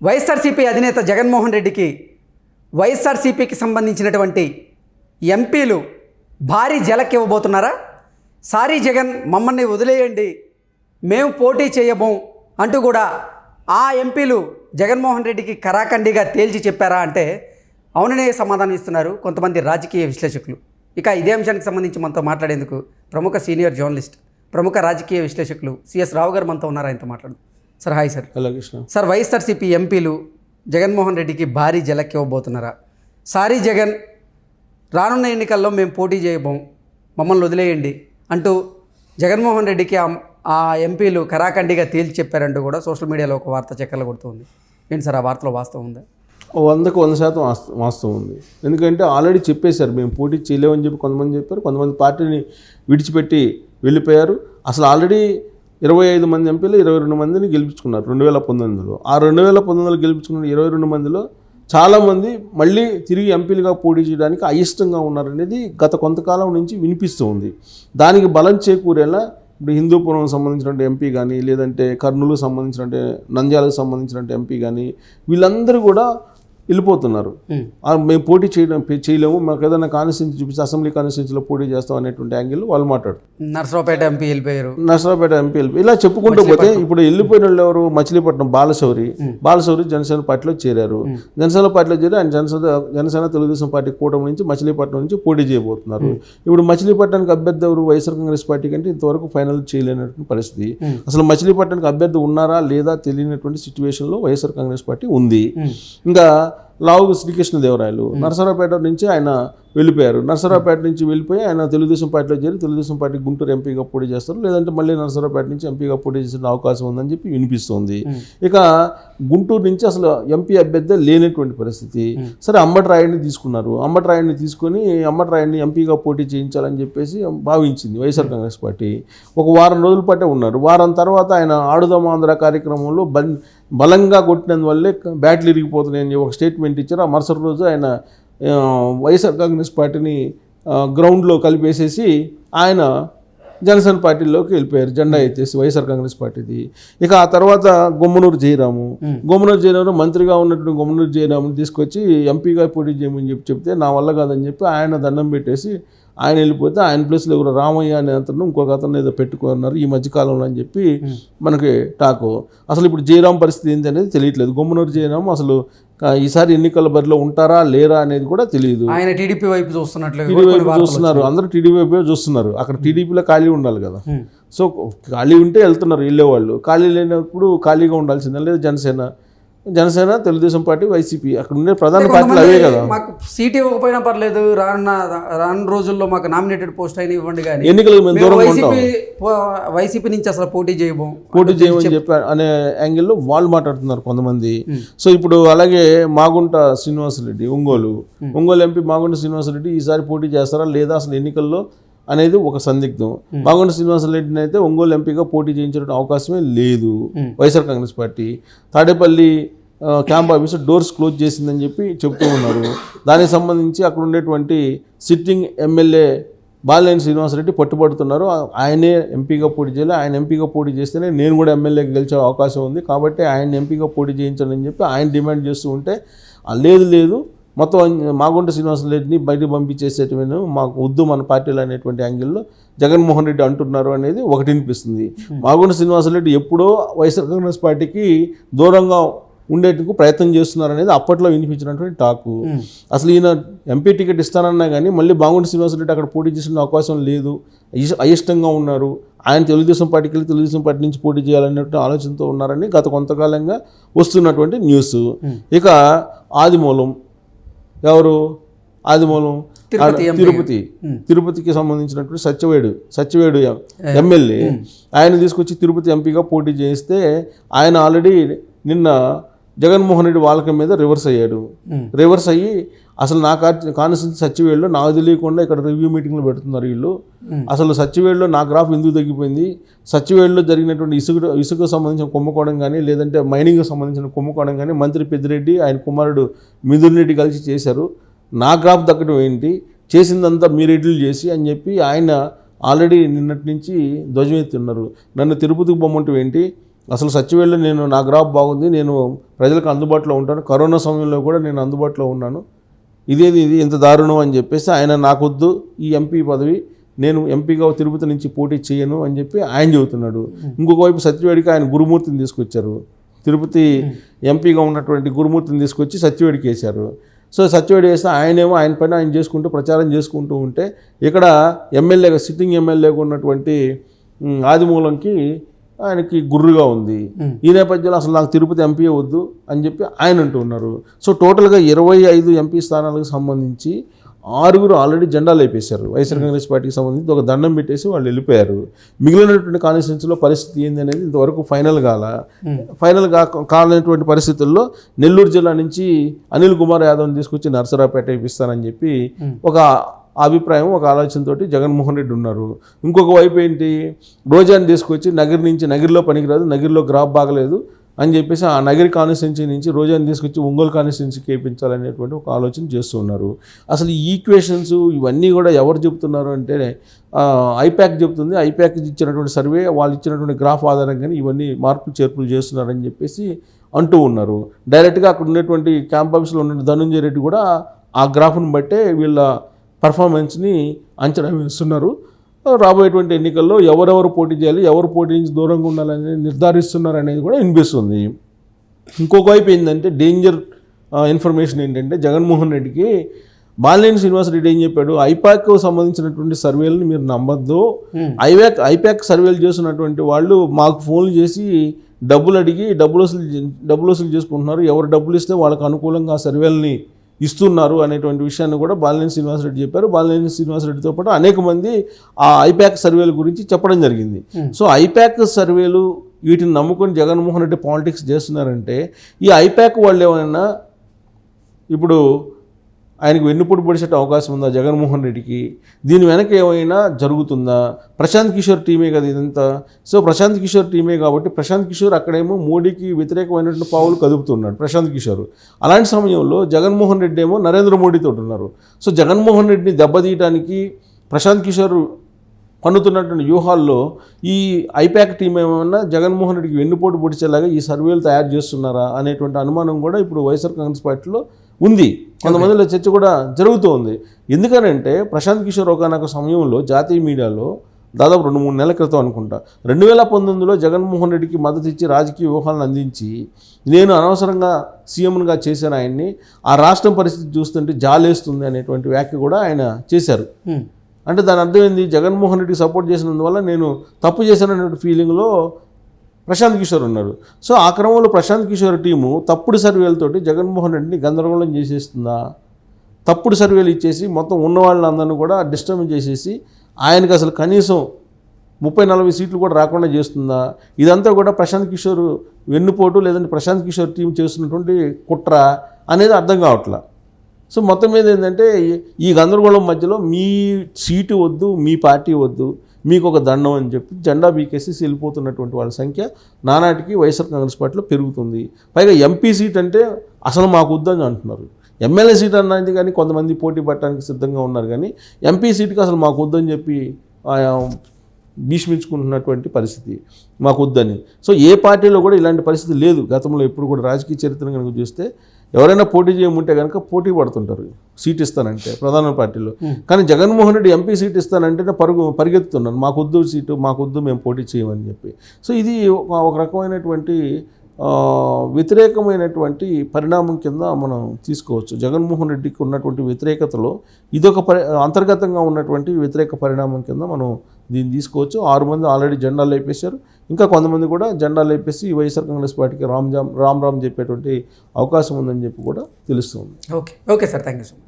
వైఎస్ఆర్సీపీ అధినేత జగన్మోహన్ రెడ్డికి వైఎస్ఆర్సీపీకి సంబంధించినటువంటి ఎంపీలు భారీ జలక్ ఇవ్వబోతున్నారా సారీ జగన్ మమ్మల్ని వదిలేయండి. మేము పోటీ చేయబోం అంటూ కూడా ఆ ఎంపీలు జగన్మోహన్ రెడ్డికి కరాఖండిగా తేల్చి చెప్పారా అంటే అవుననే సమాధానం ఇస్తున్నారు కొంతమంది రాజకీయ విశ్లేషకులు. ఇక ఇదే అంశానికి సంబంధించి మనతో మాట్లాడేందుకు ప్రముఖ సీనియర్ జర్నలిస్ట్ ప్రముఖ రాజకీయ విశ్లేషకులు సిఎస్ రావు గారు మనతో ఉన్నారు ఆయనతో మాట్లాడు sir hi sir. Hello Krishna sir YSRCP ఎంపీలు జగన్మోహన్ రెడ్డికి భారీ జలక్ ఇవ్వబోతున్నారా సారీ జగన్ రానున్న ఎన్నికల్లో మేము పోటీ చేయబోం మమ్మల్ని వదిలేయండి అంటూ జగన్మోహన్ రెడ్డికి ఆ- ఎంపీలు కరాఖండిగా తేల్చి చెప్పారంటూ కూడా సోషల్ మీడియాలో ఒక వార్త చక్కర్లు కొడుతుంది ఏంటి సార్ ఆ వార్తలో వాస్తవం ఉందా? వందకు వంద శాతం వాస్త- వాస్తవం ఉంది. ఎందుకంటే ఆల్రెడీ చెప్పేశారు మేము పోటీ చేయలేమని చెప్పి కొంతమంది చెప్పారు కొంతమంది పార్టీని విడిచిపెట్టి వెళ్ళిపోయారు. అసలు ఆల్రెడీ ఇరవై ఐదు మంది ఎంపీలు ఇరవై రెండు మందిని గెలిపించుకున్నారు రెండు వేల పంతొమ్మిదిలో. ఆ రెండు వేల పంతొమ్మిదిలో గెలిపించుకున్న ఇరవై రెండు మందిలో చాలామంది మళ్ళీ తిరిగి ఎంపీలుగా పోటీ చేయడానికి అయిష్టంగా ఉన్నారనేది గత కొంతకాలం నుంచి వినిపిస్తూ ఉంది. దానికి బలం చేకూరేలా ఇప్పుడు హిందూపురం సంబంధించిన ఎంపీ కానీ లేదంటే కర్నూలుకు సంబంధించిన నంద్యాలకు సంబంధించిన ఎంపీ కానీ వీళ్ళందరూ కూడా వెళ్ళిపోతున్నారు. మేము పోటీ చేయడం చేయలేము. మాకు ఏదైనా కాన్స్టిట్యూన్సీ చూపిస్తే అసెంబ్లీ కాన్స్టిట్యూన్సీలో పోటీ చేస్తాం అనేటువంటి యాంగిల్ వాళ్ళు మాట్లాడు నర్సరావుపేట ఎంపీ వెళ్ళిపోయారు. నర్సరావుపేట ఎంపీ వెళ్ళిపోయి ఇలా చెప్పుకుంటూ పోతే ఇప్పుడు వెళ్ళిపోయిన వాళ్ళు ఎవరు? మచిలీపట్నం బాలశౌరి. బాలశౌరి జనసేన పార్టీలో చేరారు. జనసేన పార్టీలో చేరి ఆయన జనసేన జనసేన తెలుగుదేశం పార్టీ కూటమి నుంచి మచిలీపట్నం నుంచి పోటీ చేయబోతున్నారు. ఇప్పుడు మచిలీపట్నానికి అభ్యర్థి ఎవరు? వైఎస్ఆర్ కాంగ్రెస్ పార్టీ కంటే ఇంతవరకు ఫైనల్ చేయలేనటువంటి పరిస్థితి. అసలు మచిలీపట్నానికి అభ్యర్థి ఉన్నారా? లేదా తెలియనటువంటి సిచ్యువేషన్లో వైఎస్ఆర్ కాంగ్రెస్ పార్టీ ఉంది. ఇంకా లావు శ్రీకృష్ణదేవరాయలు. నరసరావుపేట నుంచి ఆయన వెళ్ళిపోయారు. నరసరావుపేట నుంచి వెళ్ళిపోయి ఆయన తెలుగుదేశం పార్టీలో చేరి తెలుగుదేశం పార్టీ గుంటూరు ఎంపీగా పోటీ చేస్తారు. లేదంటే మళ్ళీ నరసరావుపేట నుంచి ఎంపీగా పోటీ చేసే అవకాశం ఉందని చెప్పి వినిపిస్తుంది. ఇక గుంటూరు నుంచి అసలు ఎంపీ అభ్యర్థి లేనటువంటి పరిస్థితి. సరే అంబటరాయుడిని తీసుకున్నారు. అంబటరాయుడిని తీసుకొని అంబటరాయుడిని ఎంపీగా పోటీ చేయించాలని చెప్పేసి భావించింది వైఎస్ఆర్ కాంగ్రెస్ పార్టీ. ఒక వారం రోజుల పాటే ఉన్నారు. వారం తర్వాత ఆయన ఆడుదాం ఆంధ్ర కార్యక్రమంలో బల్ బలంగా కొట్టినందువల్లే బ్యాట్లు ఇరిగిపోతున్నాయని ఒక స్టేట్మెంట్ ఇచ్చారు. ఆ మరుసటి రోజు ఆయన వైఎస్ఆర్ కాంగ్రెస్ పార్టీని గ్రౌండ్లో కలిపేసేసి ఆయన జనసేన పార్టీలోకి వెళ్ళిపోయారు జెండా ఎత్తేసి వైఎస్ఆర్ కాంగ్రెస్ పార్టీది. ఇక ఆ తర్వాత గుమ్మనూరు జయరాము. గుమ్మనూరు జయరాము మంత్రిగా ఉన్నటువంటి గుమ్మనూరు జయరాముని తీసుకొచ్చి ఎంపీగా పోటీ చేయమని చెప్పి చెప్తే నా వల్ల కాదని చెప్పి ఆయన దండం పెట్టేసి ఆయన వెళ్ళిపోతే ఆయన ప్లేస్లో ఎవరు రామయ్య అనే అతను ఇంకొక అతను ఏదో పెట్టుకున్నారు ఈ మధ్యకాలంలో అని చెప్పి మనకి టాకు. అసలు ఇప్పుడు జయరాం పరిస్థితి ఏంటి అనేది తెలియట్లేదు. గుమ్మనూరు జయరాం అసలు ఈసారి ఎన్నికల బరిలో ఉంటారా లేరా అనేది కూడా తెలియదు ఆయన టీడీపీ వైపు చూస్తున్నట్లు చూస్తున్నారు. అందరూ టీడీపీ వైపే చూస్తున్నారు. అక్కడ టీడీపీలో ఖాళీ ఉండాలి కదా. సో ఖాళీ ఉంటే వెళ్తున్నారు వెళ్ళేవాళ్ళు. ఖాళీ లేనప్పుడు ఖాళీగా ఉండాల్సిందే లేదా జనసేన జనసేన తెలుగుదేశం పార్టీ వైసీపీ అక్కడ ఉండే ప్రధాన పార్టీలు అవే కదా. మాకు సీట్ ఇవ్వకపోయినా పర్లేదు రానున్న రానున్న రోజుల్లో మాకు నామినేటెడ్ పోస్ట్ అయినా ఇవ్వండి కానీ ఎన్నికలకు మేము మేము దూరంగా ఉంటాం. వైసీపీ నుంచి అసలు పోటీ చేయబోం పోటీ చేయమని చెప్పి అనే యాంగిల్లో వాళ్ళు మాట్లాడుతున్నారు కొంతమంది. సో ఇప్పుడు అలాగే మాగుంట శ్రీనివాసరెడ్డి ఒంగోలు. ఒంగోలు ఎంపీ మాగుంట శ్రీనివాసరెడ్డి ఈసారి పోటీ చేస్తారా లేదా అసలు ఎన్నికల్లో అనేది ఒక సందిగ్ధం. మాగుంట శ్రీనివాసరెడ్డిని అయితే ఒంగోలు ఎంపీగా పోటీ చేయించడం అవకాశమే లేదు YSR Congress party. Tadepalli camp office doors close చేసిందని చెప్పి చెప్తూ ఉన్నారు. దానికి సంబంధించి అక్కడ ఉండేటువంటి సిట్టింగ్ ఎమ్మెల్యే బాలినేని శ్రీనివాసరెడ్డి పట్టుబడుతున్నారు. ఆయనే ఎంపీగా పోటీ చేయాలి. ఆయన ఎంపీగా పోటీ చేస్తేనే నేను కూడా ఎమ్మెల్యేకి గెలిచే అవకాశం ఉంది. కాబట్టి ఆయన ఎంపీగా పోటీ చేయించాలని చెప్పి ఆయన డిమాండ్ చేస్తూ ఉంటే "ఆ, లేదు లేదు. మొత్తం మాగుంట శ్రీనివాసరెడ్డిని బయటకు పంపించేసేటమేను మాకు వద్దు మన పార్టీలో అనేటువంటి యాంగిల్లో జగన్మోహన్ రెడ్డి అంటున్నారు అనేది ఒకటి వినిపిస్తుంది. మాగుంట శ్రీనివాసరెడ్డి ఎప్పుడో వైఎస్ఆర్ కాంగ్రెస్ పార్టీకి దూరంగా ఉండేందుకు ప్రయత్నం చేస్తున్నారు అనేది అప్పట్లో వినిపించినటువంటి టాకు. అసలు ఈయన ఎంపీ టికెట్ ఇస్తానన్నా కానీ మళ్ళీ బాగుండి శ్రీనివాసరెడ్డి అక్కడ పోటీ చేసిన అవకాశం లేదు. అయిష్- అయిష్టంగా ఉన్నారు. ఆయన తెలుగుదేశం పార్టీకి వెళ్ళి తెలుగుదేశం పార్టీ నుంచి పోటీ చేయాలనేటువంటి ఆలోచనతో ఉన్నారని గత కొంతకాలంగా వస్తున్నటువంటి న్యూస్. ఇక ఆదిమూలం. ఎవరు? ఆదిమూలం. తిరుపతి తిరుపతికి సంబంధించినటువంటి సత్యవేడు సత్యవేడు ఎమ్మెల్యే. ఆయన తీసుకొచ్చి తిరుపతి ఎంపీగా పోటీ చేస్తే ఆయన ఆల్రెడీ నిన్న జగన్మోహన్ రెడ్డి వాళ్ళకి మీద రివర్స్ అయ్యాడు. రివర్స్ అయ్యి అసలు నా కాన్స్టిట్యూన్సీ సచివేడులో నాకు తెలియకుండా ఇక్కడ రివ్యూ మీటింగ్లు పెడుతున్నారు వీళ్ళు. అసలు సచివేడులో నా గ్రాఫ్ ఎందుకు తగ్గిపోయింది? సచివేడులో జరిగినటువంటి ఇసుక ఇసుక సంబంధించిన కుంభకోణం కానీ లేదంటే మైనింగ్ సంబంధించిన కుంభకోణం కానీ మంత్రి పెద్దిరెడ్డి ఆయన కుమారుడు మిథున్ రెడ్డి కలిసి చేశారు. నా గ్రాఫ్ తగ్గడం ఏంటి? చేసిందంతా మీరు ఎడ్లు చేసి అని చెప్పి ఆయన ఆల్రెడీ నిన్నటి నుంచి ధ్వజమెత్తున్నారు. నన్ను తిరుపతికి పొమ్మంటూ ఏంటి? అసలు సచివేళ్ళు నేను నా గ్రాఫ్ బాగుంది నేను ప్రజలకు అందుబాటులో ఉంటాను. కరోనా సమయంలో కూడా నేను అందుబాటులో ఉన్నాను. ఇదేది ఇది ఇంత దారుణం అని చెప్పేసి ఆయన నాకొద్దు ఈ ఎంపీ పదవి నేను ఎంపీగా తిరుపతి నుంచి పోటీ చేయను అని చెప్పి ఆయన చెబుతున్నాడు. ఇంకొక వైపు సత్యవేడికి ఆయన గురుమూర్తిని తీసుకొచ్చారు. తిరుపతి ఎంపీగా ఉన్నటువంటి గురుమూర్తిని తీసుకొచ్చి సత్యవేడికి వేశారు. సో సత్యవేడి వేస్తే ఆయనేమో ఆయన పైన ఆయన చేసుకుంటూ ప్రచారం చేసుకుంటూ ఉంటే ఇక్కడ ఎమ్మెల్యేగా సిట్టింగ్ ఎమ్మెల్యేగా ఉన్నటువంటి ఆదిమూలంకి ఆయనకి గుర్రుగా ఉంది. ఈ నేపథ్యంలో అసలు నాకు తిరుపతి ఎంపీ వద్దు అని చెప్పి ఆయన అంటూ ఉన్నారు. సో టోటల్గా ఇరవై ఐదు ఎంపీ స్థానాలకు సంబంధించి ఆరుగురు ఆల్రెడీ జెండాలు వేపేశారు వైఎస్ఆర్ కాంగ్రెస్ పార్టీకి సంబంధించి ఒక దండం పెట్టేసి వాళ్ళు వెళ్ళిపోయారు. మిగిలినటువంటి కాన్స్టిట్యూన్సీలో పరిస్థితి ఏంది అనేది ఇంతవరకు ఫైనల్ కాల. ఫైనల్ కా కాలేనటువంటి పరిస్థితుల్లో నెల్లూరు జిల్లా నుంచి అనిల్ కుమార్ యాదవ్ని తీసుకొచ్చి నర్సరాపేట ఇప్పిస్తానని చెప్పి ఒక అభిప్రాయం ఒక ఆలోచనతోటి జగన్మోహన్ రెడ్డి ఉన్నారు. ఇంకొక వైపు ఏంటి? రోజాని తీసుకొచ్చి నగర్ నుంచి నగిరిలో పనికిరాదు నగిరిలో గ్రాఫ్ బాగలేదు అని చెప్పేసి ఆ నగరి కాన్స్టిట్యున్సీ నుంచి రోజాని తీసుకొచ్చి ఒంగోలు కాన్స్టిట్యున్సీకి వేయించాలనేటువంటి ఒక ఆలోచన చేస్తున్నారు అసలు ఈ ఈక్వేషన్స్ ఇవన్నీ కూడా ఎవరు చెబుతున్నారు అంటే ఐప్యాక్ చెబుతుంది. ఐప్యాక్ ఇచ్చినటువంటి సర్వే వాళ్ళు ఇచ్చినటువంటి గ్రాఫ్ ఆధారంగానే ఇవన్నీ మార్పులు చేర్పులు చేస్తున్నారని చెప్పేసి అంటూ ఉన్నారు. డైరెక్ట్గా అక్కడ ఉన్నటువంటి క్యాంప్ ఆఫీస్లో ఉన్న ధనుంజయ రెడ్డి కూడా ఆ గ్రాఫ్ను బట్టే వీళ్ళ పర్ఫార్మెన్స్ని అంచనా వేస్తున్నారు. రాబోయేటువంటి ఎన్నికల్లో ఎవరెవరు పోటీ చేయాలి ఎవరు పోటీ నుంచి దూరంగా ఉండాలని నిర్ధారిస్తున్నారు అనేది కూడా వినిపిస్తుంది. ఇంకొక వైపు ఏంటంటే డేంజర్ ఇన్ఫర్మేషన్ ఏంటంటే జగన్మోహన్ రెడ్డికి బాలినేని శ్రీనివాస్ రెడ్డి ఏం చెప్పాడు? ఐపాక్ సంబంధించినటువంటి సర్వేలను మీరు నమ్మద్దు. ఐపాక్ ఐపాక్ సర్వేలు చేస్తున్నటువంటి వాళ్ళు మాకు ఫోన్లు చేసి డబ్బులు అడిగి డబ్బులు వసూలు డబ్బులు వసూలు చేసుకుంటున్నారు. ఎవరు డబ్బులు ఇస్తే వాళ్ళకి అనుకూలంగా ఆ సర్వేలని ఇస్తున్నారు అనేటువంటి విషయాన్ని కూడా బాలినేని శ్రీనివాసరెడ్డి చెప్పారు. బాలినేని శ్రీనివాసరెడ్డితో పాటు అనేక మంది ఆ ఐపాక్ సర్వేల గురించి చెప్పడం జరిగింది. సో ఐపాక్ సర్వేలు వీటిని నమ్ముకొని జగన్మోహన్ రెడ్డి పాలిటిక్స్ చేస్తున్నారంటే ఈ ఐపాక్ వాళ్ళు ఏమైనా ఇప్పుడు ఆయనకు వెన్నుపోటు పొడిచేట అవకాశం ఉందా? జగన్మోహన్ రెడ్డికి? దీని వెనక ఏమైనా జరుగుతుందా? ప్రశాంత్ కిషోర్ టీమే కదా ఇదంతా. సో ప్రశాంత్ కిషోర్ టీమే కాబట్టి ప్రశాంత్ కిషోర్ అక్కడేమో మోడీకి వ్యతిరేకమైనటువంటి పావులు కదుపుతున్నాడు ప్రశాంత్ కిషోర్. అలాంటి సమయంలో జగన్మోహన్ రెడ్డి ఏమో నరేంద్ర మోడీతో ఉన్నారు. సో జగన్మోహన్ రెడ్డిని దెబ్బతీయడానికి ప్రశాంత్ కిషోర్ పన్నుతున్నటువంటి వ్యూహాల్లో ఈ ఐపాక్ టీం ఏమన్నా జగన్మోహన్ రెడ్డికి వెన్నుపోటు పొడిచేలాగా ఈ సర్వేలు తయారు చేస్తున్నారా అనేటువంటి అనుమానం కూడా ఇప్పుడు వైఎస్ఆర్ కాంగ్రెస్ పార్టీలో ఉంది. కొంతమందిలో చర్చ కూడా జరుగుతోంది. ఎందుకనంటే ప్రశాంత్ కిషోర్ ఒకనొక సమయంలో జాతీయ మీడియాలో దాదాపు రెండు మూడు నెలల క్రితం అనుకుంటా రెండు వేల పంతొమ్మిదిలో జగన్మోహన్ రెడ్డికి మద్దతు ఇచ్చి రాజకీయ వ్యూహాలను అందించి నేను అనవసరంగా సీఎంగా చేశాను ఆయన్ని ఆ రాష్ట్రం పరిస్థితి చూస్తుంటే జాలేస్తుంది అనేటువంటి వ్యాఖ్య కూడా ఆయన చేశారు. అంటే దాని అర్థం ఏంది? జగన్మోహన్ రెడ్డికి సపోర్ట్ చేసినందువల్ల నేను తప్పు చేశాననే ఫీలింగ్లో ప్రశాంత్ కిషోర్ ఉన్నారు. సో ఆ క్రమంలో ప్రశాంత్ కిషోర్ టీము తప్పుడు సర్వేలతోటి జగన్మోహన్ రెడ్డిని గందరగోళం చేసేస్తుందా? తప్పుడు సర్వేలు ఇచ్చేసి మొత్తం ఉన్న వాళ్ళందరినీ కూడా డిస్టర్బ్ చేసేసి ఆయనకు అసలు కనీసం ముప్పై నలభై సీట్లు కూడా రాకుండా చేస్తుందా? ఇదంతా కూడా ప్రశాంత్ కిషోర్ వెన్నుపోటు లేదంటే ప్రశాంత్ కిషోర్ టీం చేస్తున్నటువంటి కుట్ర అనేది అర్థం కావట్లా. సో మొత్తం మీద ఏంటంటే ఈ- ఈ గందరగోళం మధ్యలో మీ సీటు వద్దు మీ పార్టీ వద్దు మీకు ఒక దండం అని చెప్పి జెండా బీకేసి వెళ్ళిపోతున్నటువంటి వాళ్ళ సంఖ్య నానాటికి వైఎస్ఆర్ కాంగ్రెస్ పార్టీలో పెరుగుతుంది. పైగా ఎంపీ సీట్ అంటే అసలు మాకు వద్దని అంటున్నారు. ఎమ్మెల్యే సీట్ అన్నది కానీ కొంతమంది పోటీ పడటానికి సిద్ధంగా ఉన్నారు కానీ ఎంపీ సీట్కి అసలు మాకు వద్దని చెప్పి భీష్మించుకుంటున్నటువంటి పరిస్థితి మాకు వద్దని. సో ఏ పార్టీలో కూడా ఇలాంటి పరిస్థితి లేదు. గతంలో ఎప్పుడు కూడా రాజకీయ చరిత్ర కనుక చూస్తే ఎవరైనా పోటీ చేయముంటే కనుక పోటీ పడుతుంటారు. సీట్ ఇస్తానంటే ప్రధాన పార్టీలో. కానీ జగన్మోహన్ రెడ్డి ఎంపీ సీట్ ఇస్తానంటే పరుగు పరిగెత్తుతున్నాను. మాకు వద్దు సీటు మాకు వద్దు మేము పోటీ చేయమని చెప్పి. సో ఇది ఒక ఒక రకమైనటువంటి వ్యతిరేకమైనటువంటి పరిణామం కింద మనం తీసుకోవచ్చు. జగన్మోహన్ రెడ్డికి ఉన్నటువంటి వ్యతిరేకతలో ఇదొక పరి అంతర్గతంగా ఉన్నటువంటి వ్యతిరేక పరిణామం కింద మనం దీన్ని తీసుకోవచ్చు. ఆరు మంది ఆల్రెడీ జెండాలు లేపేశారు. ఇంకా కొంతమంది కూడా జెండాలు లేపేసి వైఎస్ఆర్ కాంగ్రెస్ పార్టీకి రామ్ జామ్ రామ్ రామ్ చెప్పేటువంటి అవకాశం ఉందని చెప్పి కూడా తెలుస్తుంది. Okay. Okay sir. Thank you so much.